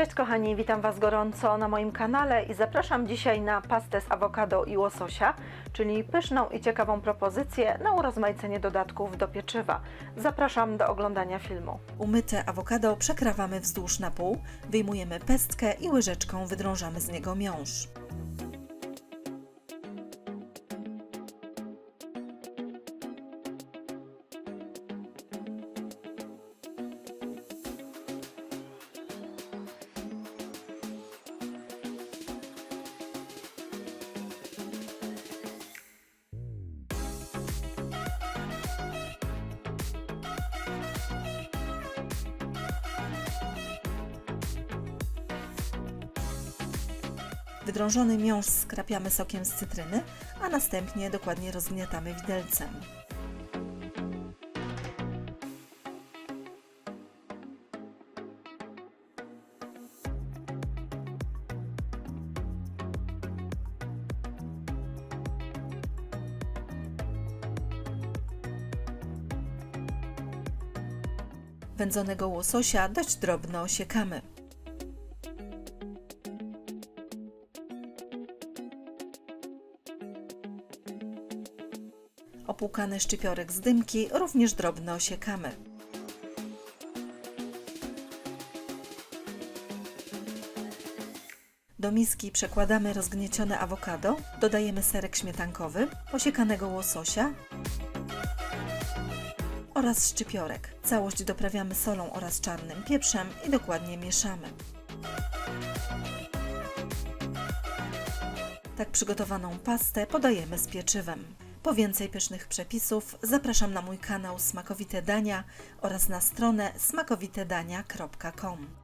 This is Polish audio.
Cześć kochani, witam Was gorąco na moim kanale i zapraszam dzisiaj na pastę z awokado i łososia, czyli pyszną i ciekawą propozycję na urozmaicenie dodatków do pieczywa. Zapraszam do oglądania filmu. Umyte awokado przekrawamy wzdłuż na pół, wyjmujemy pestkę i łyżeczką wydrążamy z niego miąższ. Wydrążony miąższ skrapiamy sokiem z cytryny, a następnie dokładnie rozgniatamy widelcem. Wędzonego łososia dość drobno osiekamy. Opłukany szczypiorek z dymki również drobno osiekamy. Do miski przekładamy rozgniecione awokado, dodajemy serek śmietankowy, posiekanego łososia oraz szczypiorek. Całość doprawiamy solą oraz czarnym pieprzem i dokładnie mieszamy. Tak przygotowaną pastę podajemy z pieczywem. Po więcej pysznych przepisów zapraszam na mój kanał Smakowite Dania oraz na stronę smakowitedania.com.